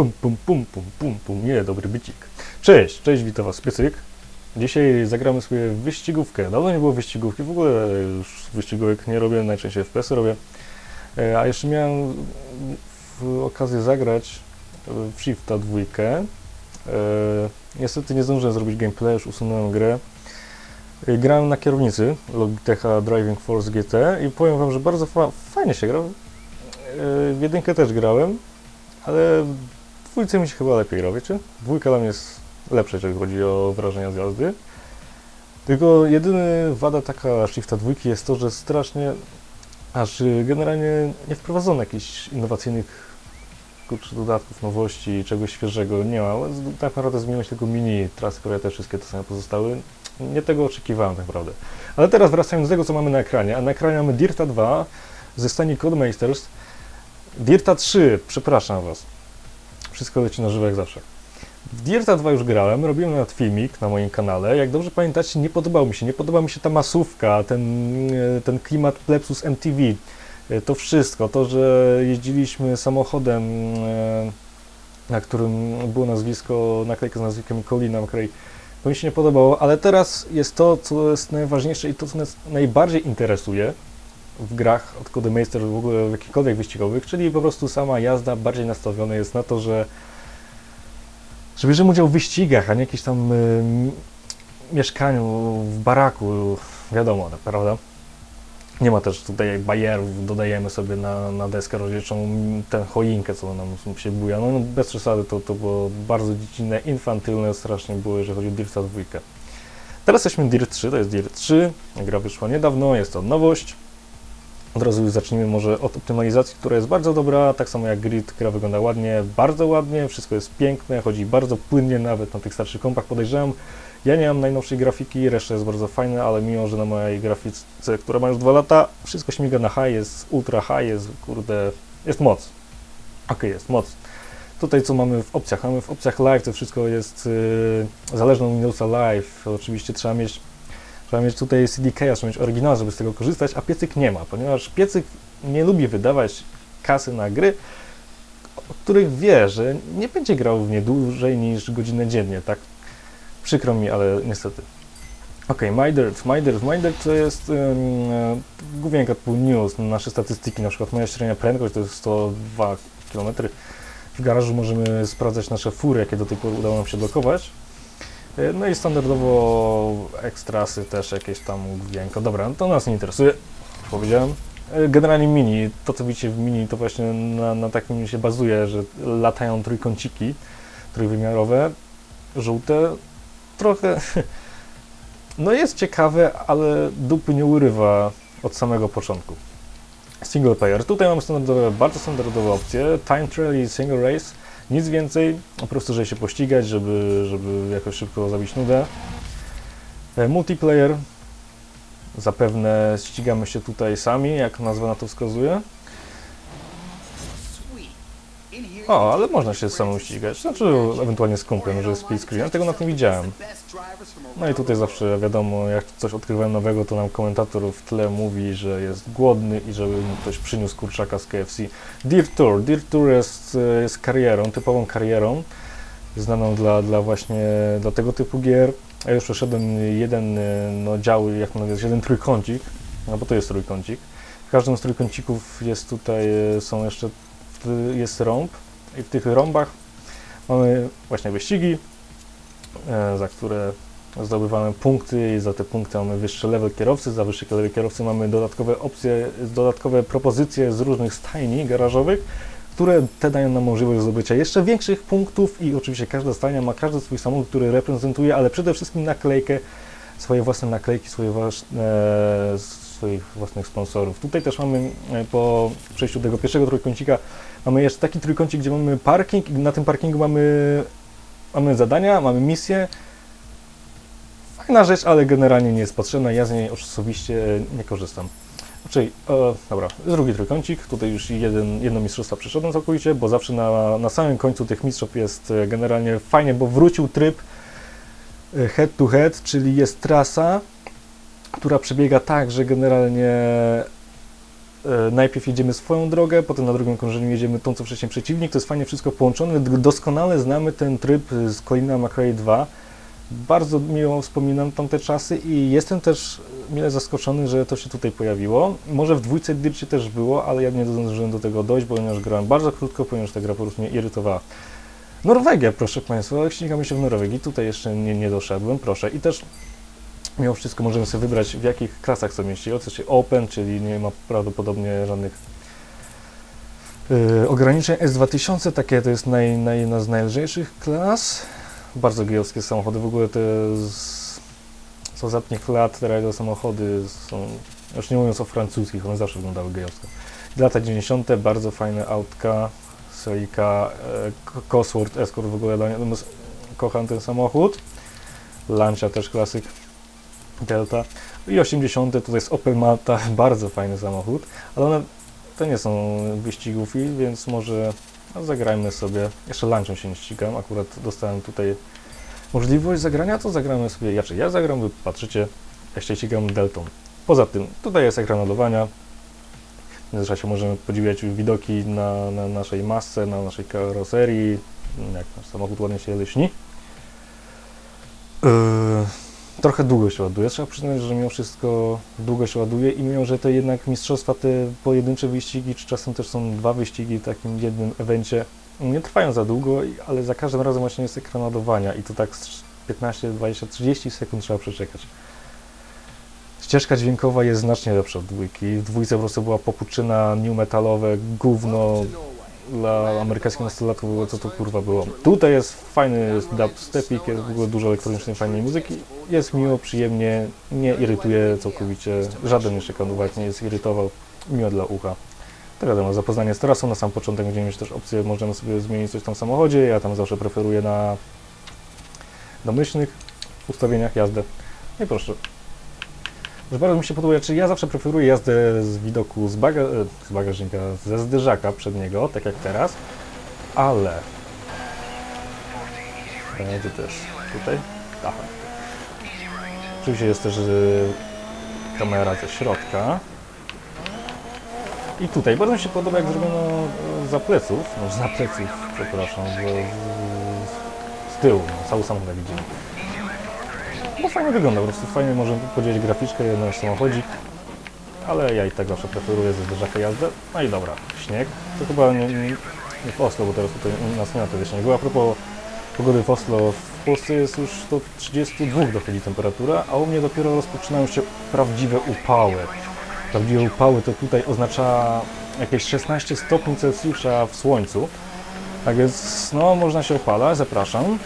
Pum, pum, pum, pum, pum, pum. Nie, dobry bycik. Cześć, cześć, witam was, Piecyk. Dzisiaj zagramy sobie wyścigówkę. Dawno nie było wyścigówki, w ogóle już wyścigówek nie robię, najczęściej FPS robię. E, A jeszcze miałem okazję zagrać w Shifta dwójkę. E, Niestety nie zdążyłem zrobić gameplay, już usunąłem grę. E, Grałem na kierownicy Logitecha Driving Force GT i powiem wam, że bardzo fa fajnie się gra. W jedynkę też grałem, ale dwójce mi się chyba lepiej gra, wiecie? Dwójka dla mnie jest lepsza, jeżeli chodzi o wrażenia z jazdy. Tylko jedyny wada taka Shifta dwójki jest to, że strasznie aż y, generalnie nie wprowadzono jakichś innowacyjnych dodatków, nowości, czegoś świeżego nie ma. Tak naprawdę zmieniło się tylko mini trasy, które te wszystkie te same pozostały. Nie tego oczekiwałem tak naprawdę. Ale teraz wracając do tego, co mamy na ekranie. A na ekranie mamy Dirta 2 ze stani Codemasters. Dirta 3, przepraszam Was. Wszystko leci na żywo jak zawsze. W Dirta 2 już grałem, robiłem nawet filmik na moim kanale. Jak dobrze pamiętacie, nie podobał mi się. Nie podoba mi się ta masówka, ten, e, ten klimat Plepsus MTV. E, To wszystko, to, że jeździliśmy samochodem, e, na którym było nazwisko, naklejka z nazwiskiem Colina McRae, to mi się nie podobało, ale teraz jest to, co jest najważniejsze i to, co nas najbardziej interesuje w grach od Codemeister, w ogóle w jakichkolwiek wyścigowych, czyli po prostu sama jazda bardziej nastawiona jest na to, że że bierzemy udział w wyścigach, a nie jakimś tam y, mieszkaniu w baraku, wiadomo, tak, prawda? Nie ma też tutaj bajerów, dodajemy sobie na, na deskę rozdzielczą tę choinkę, co nam się buja. No, no bez przesady, to, to było bardzo dziecinne, infantylne strasznie było, jeżeli chodzi o Dirta 2. Teraz jesteśmy Dirt 3, to jest Dirt 3, gra wyszła niedawno, jest to nowość. Od razu zacznijmy może od optymalizacji, która jest bardzo dobra, tak samo jak Grid, gra wygląda ładnie, bardzo ładnie, wszystko jest piękne, chodzi bardzo płynnie nawet na tych starszych kompach, podejrzewam. Ja nie mam najnowszej grafiki, reszta jest bardzo fajna, ale mimo, że na mojej grafice, która ma już 2 lata, wszystko śmiga na high, jest ultra high, jest kurde, jest moc. Ok, jest moc. Tutaj co mamy w opcjach? Mamy w opcjach live, to wszystko jest yy, zależne od Windowsa Live. Oczywiście trzeba mieć, trzeba mieć tutaj CDK, trzeba mieć oryginał, żeby z tego korzystać, a piecyk nie ma, ponieważ piecyk nie lubi wydawać kasy na gry, o których wie, że nie będzie grał w nie dłużej niż godzinę dziennie, tak? Przykro mi, ale niestety. Ok, MyDirt. MyDirt. MyDirt to jest um, główienka typu news, nasze statystyki, na przykład moja średnia prędkość to jest 102 km. W garażu możemy sprawdzać nasze fury, jakie do tej pory udało nam się blokować. E, No i standardowo ekstrasy też jakieś tam główienko. Dobra, no to nas nie interesuje, powiedziałem. E, Generalnie mini, to co widzicie w mini to właśnie na, na takim się bazuje, że latają trójkąciki trójwymiarowe, żółte. Trochę, no jest ciekawe, ale dupy nie urywa od samego początku. Single player. Tutaj mamy standardowe, bardzo standardowe opcje. Time trial i single race. Nic więcej, po prostu, żeby się pościgać, żeby, żeby jakoś szybko zabić nudę. E, Multiplayer. Zapewne ścigamy się tutaj sami, jak nazwa na to wskazuje. O, ale można się samemu ścigać. Znaczy, ewentualnie z kumplem, że jest split screen. Ja tego na tym widziałem. No i tutaj zawsze wiadomo, jak coś odkrywałem nowego, to nam komentator w tle mówi, że jest głodny i żeby mu ktoś przyniósł kurczaka z KFC. Dirt Tour. Dirt Tour jest, jest karierą, typową karierą, znaną dla, dla właśnie dla tego typu gier. Ja już przeszedłem jeden no, dział, jak to nazwać, jeden trójkącik, no bo to jest trójkącik. W każdym z trójkącików jest tutaj, są jeszcze, jest rąb i w tych rąbach mamy właśnie wyścigi, e, za które zdobywamy punkty i za te punkty mamy wyższy level kierowcy, za wyższy level kierowcy mamy dodatkowe opcje, dodatkowe propozycje z różnych stajni garażowych, które te dają nam możliwość zdobycia jeszcze większych punktów i oczywiście każda stajnia ma każdy swój samochód, który reprezentuje, ale przede wszystkim naklejkę, swoje własne naklejki, swoje własne, swoich własnych sponsorów. Tutaj też mamy e, po przejściu tego pierwszego trójkącika mamy jeszcze taki trójkącik, gdzie mamy parking i na tym parkingu mamy, mamy zadania, mamy misje, Fajna rzecz, ale generalnie nie jest potrzebna. Ja z niej osobiście nie korzystam. Czyli, e, dobra, drugi trójkącik. Tutaj już jeden, jedno mistrzostwo przeszedłem całkowicie, bo zawsze na, na samym końcu tych mistrzostw jest e, generalnie fajnie, bo wrócił tryb e, head to head, czyli jest trasa, która przebiega tak, że generalnie e, najpierw jedziemy swoją drogę, potem na drugim krążeniu jedziemy tą, co wcześniej przeciwnik. To jest fajnie wszystko połączone. Doskonale znamy ten tryb z Colina McRae 2. Bardzo miło wspominam tamte czasy i jestem też mile zaskoczony, że to się tutaj pojawiło. Może w dwójce Dircie też było, ale ja nie zdążyłem do tego dojść, ponieważ grałem bardzo krótko, ponieważ ta gra po prostu mnie irytowała. Norwegia, proszę Państwa, ścigamy się w Norwegii. Tutaj jeszcze nie, nie doszedłem, proszę. I też mimo wszystko możemy sobie wybrać, w jakich klasach są mieści. Oczywiście Open, czyli nie ma prawdopodobnie żadnych yy, ograniczeń. S2000, takie to jest naj, naj, jedna z najlżejszych klas. Bardzo gejowskie samochody. W ogóle te z, z ostatnich lat te samochody są, już nie mówiąc o francuskich, one zawsze wyglądały gejowsko. Lata 90. bardzo fajne autka. Seika, e, Cosworth Escort w ogóle no, kocham ten samochód. Lancia też klasyk. Delta. I 80. tutaj jest Opel Malta, bardzo fajny samochód, ale one to nie są wyścigówki, więc może no, zagrajmy sobie. Jeszcze Lancią się nie ścigam, akurat dostałem tutaj możliwość zagrania, to zagramy sobie, ja czy ja zagram, wy patrzycie, ja się ścigam Deltą. Poza tym, tutaj jest ekran ładowania, w międzyczasie możemy podziwiać widoki na, na naszej masce, na naszej karoserii, jak nasz samochód ładnie się lśni. Yy, trochę długo się ładuje. Trzeba przyznać, że mimo wszystko długo się ładuje i mimo, że to jednak mistrzostwa, te pojedyncze wyścigi, czy czasem też są dwa wyścigi w takim jednym evencie, nie trwają za długo, ale za każdym razem właśnie jest ekran ładowania i to tak z 15, 20, 30 sekund trzeba przeczekać. Ścieżka dźwiękowa jest znacznie lepsza od dwójki. W dwójce po prostu była popuczyna, new metalowe, gówno dla amerykańskich nastolatków, w ogóle co to kurwa było. Tutaj jest fajny dubstepik, jest w ogóle dużo elektronicznej fajnej muzyki. Jest miło, przyjemnie, nie irytuje całkowicie. Żaden jeszcze kanduwak nie jest irytował. Miło dla ucha. To wiadomo, zapoznanie z trasą na sam początek będziemy mieć też opcję, możemy sobie zmienić coś tam w samochodzie. Ja tam zawsze preferuję na domyślnych ustawieniach jazdę. No i proszę. Że bardzo mi się podoba, czy ja zawsze preferuję jazdę z widoku z, baga, z bagażnika, ze zderzaka przedniego, tak jak teraz, ale... E, to jest? Tutaj? Aha. Oczywiście jest też e, kamera ze środka. I tutaj bardzo mi się podoba, jak zrobiono e, za pleców, no za pleców, przepraszam, w, z tyłu, no, cały samochód widzimy. Bo fajnie wygląda, po prostu fajnie możemy podzielić graficzkę, jeden samochodzik, ale ja i tak zawsze preferuję ze zderzaka jazdę. No i dobra, śnieg, to chyba nie, nie, w Oslo, bo teraz tutaj nas nie ma tyle śniegu. A propos pogody w Oslo, w Polsce jest już do 32 dochodzi temperatura, a u mnie dopiero rozpoczynają się prawdziwe upały. Prawdziwe upały to tutaj oznacza jakieś 16 stopni Celsjusza w słońcu. Tak więc, no, można się opalać, zapraszam.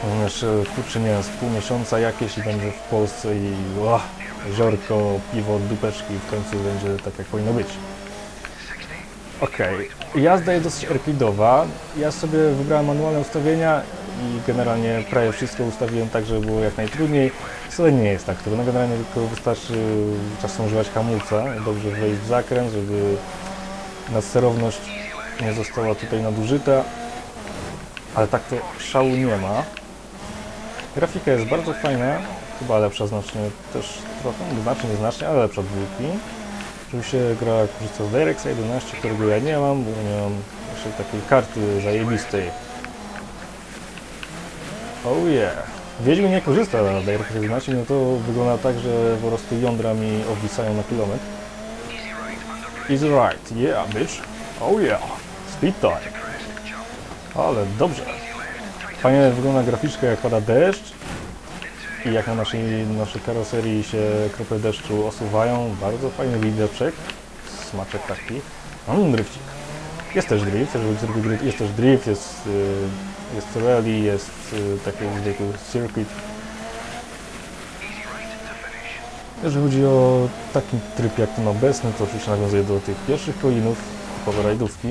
E, kurczę, nie wiem, z pół miesiąca jakieś i będzie w Polsce i ła, jeziorko, piwo, dupeczki w końcu będzie tak, jak powinno być. Okej, jazda jest dosyć arcade'owa. Ja sobie wybrałem manualne ustawienia i generalnie prawie wszystko ustawiłem tak, żeby było jak najtrudniej. Wcale nie jest tak trudno, generalnie tylko wystarczy czasem używać hamulca, dobrze wejść w zakręt, żeby nadsterowność nie została tutaj nadużyta. Ale tak to szału nie ma. Grafika jest bardzo fajna, chyba lepsza znacznie też trochę, znacznie nieznacznie, ale lepsza od dwójki. Oczywiście gra korzysta z DirectX 11, którego ja nie mam, bo nie mam jeszcze takiej karty zajebistej. Oh yeah. Wiedźmin nie korzysta z DirectX 11, no to wygląda tak, że po prostu jądra mi obwisają na kilometr. Easy right, yeah bitch. Oh yeah. Speed time. Ale dobrze. Fajnie wygląda graficzka jak pada deszcz i jak na naszej, naszej karoserii się krople deszczu osuwają. Bardzo fajny widoczek. Smaczek taki. Mam drifcik. Jest też drift, jest też drift, jest, y, jest rally, jest y, taki zwykły circuit. Jeżeli chodzi o taki tryb jak ten obecny, to oczywiście nawiązuje do tych pierwszych coinów, typowe rajdówki.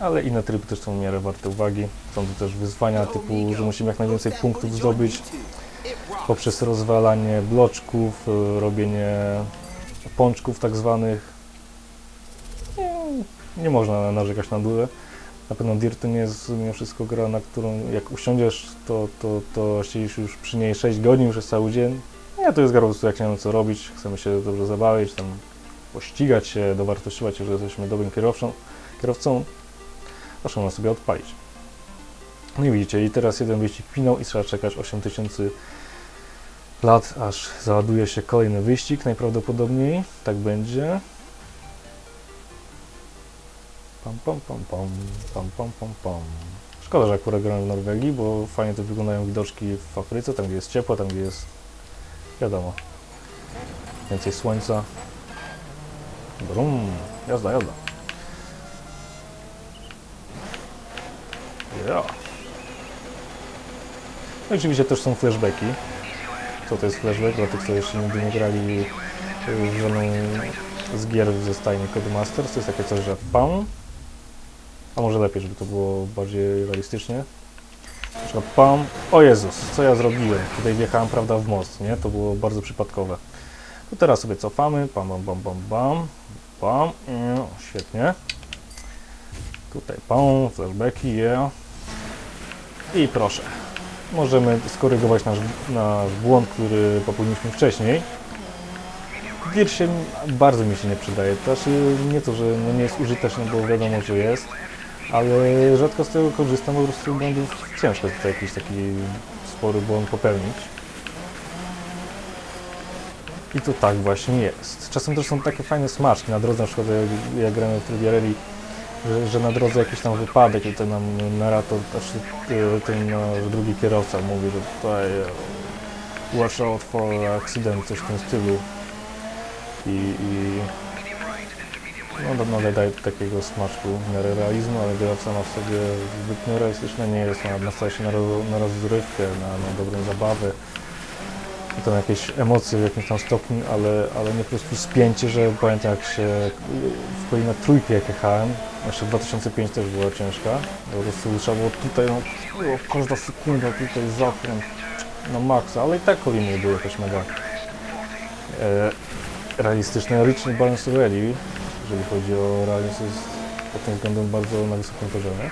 Ale inne tryby też są w miarę warte uwagi. Są tu też wyzwania typu, że musimy jak najwięcej punktów zdobyć poprzez rozwalanie bloczków, y, robienie pączków tak zwanych. Nie, nie można narzekać na dule. Na pewno Dirt to nie jest mimo wszystko gra, na którą jak usiądziesz, to, to, to siedzisz już przy niej 6 godzin, już jest cały dzień. Nie, to jest po prostu jak nie wiem co robić, chcemy się dobrze zabawić, tam pościgać się, dowartościować, że jesteśmy dobrym kierowcą, kierowcą, proszę nas sobie odpalić. No i widzicie, i teraz jeden wyścig minął i trzeba czekać 8000 lat, aż załaduje się kolejny wyścig, najprawdopodobniej tak będzie. Pam, pam, pam, pam, pam, pam, pam, pam. Szkoda, że akurat grałem w Norwegii, bo fajnie to wyglądają widoczki w Afryce, tam gdzie jest ciepło, tam gdzie jest, wiadomo, więcej słońca. Brum, jazda, jazda. Ja. No i oczywiście też są flashbacki. Co to jest flashback? Dla tych, co jeszcze nigdy nie grali y, w żadną z gier ze stajni Codemasters, to jest takie coś, że pam, a może lepiej, żeby to było bardziej realistycznie. Na pam, o Jezus, co ja zrobiłem? Tutaj wjechałem, prawda, w most, nie? To było bardzo przypadkowe. To teraz sobie cofamy, pam, bam, bam, bam, bam, no, świetnie. Tutaj pam, flashbacki, yeah. I proszę, możemy skorygować nasz, nasz błąd, który popełniliśmy wcześniej. Wir się bardzo mi się nie przydaje. To znaczy nie to, że no nie jest użyteczny, bo wiadomo, że jest, ale rzadko z tego korzystam, po prostu błędów ciężko tutaj jakiś taki spory błąd popełnić. I to tak właśnie jest. Czasem też są takie fajne smaczki na drodze, na przykład jak, jak gramy w trybie rally, że, na drodze jakiś tam wypadek i to nam narrator, znaczy ten nasz drugi kierowca mówi, że tutaj e, watch out for accident, coś w tym stylu. I, i no, no daje takiego smaczku miarę realizmu, ale gra sama w sobie zbytnio realistyczna nie jest, ona nastawia się na, roz, na rozrywkę, na, na dobrą zabawę. Na jakieś emocje w jakimś tam stopniu, ale, ale nie po prostu spięcie, że pamiętam jak się wchodzi na trójkę jak jechałem, jeszcze 2005 też była ciężka, po prostu trzeba było tutaj, no, o, każda sekunda tutaj zakręt na maksa, ale i tak koliny były jakoś mega e, realistyczne. Ryczny Balance Rally, jeżeli chodzi o realizm, jest pod tym względem bardzo na wysokim poziomie.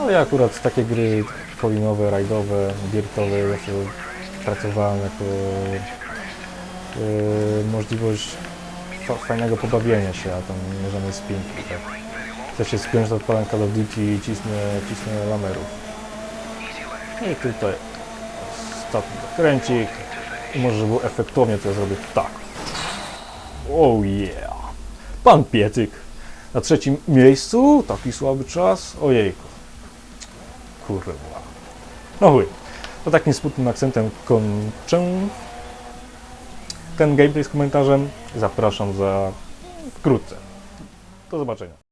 Ale ja akurat takie gry kolinowe, rajdowe, dirtowe zawsze pracowałem jako e, możliwość fa fajnego pobawienia się, a tam żadnej spinki. Tak. Chcę się spiąć, to odpalam Call of Duty i cisnę, cisnę lamerów. No i tutaj ostatni zakręcik. I może, żeby było efektownie, to ja zrobię tak. Oh yeah! Pan Pietyk na trzecim miejscu. Taki słaby czas. Ojejku. Kurwa. No chuj. To takim smutnym akcentem kończę ten gameplay z komentarzem. Zapraszam za wkrótce. Do zobaczenia.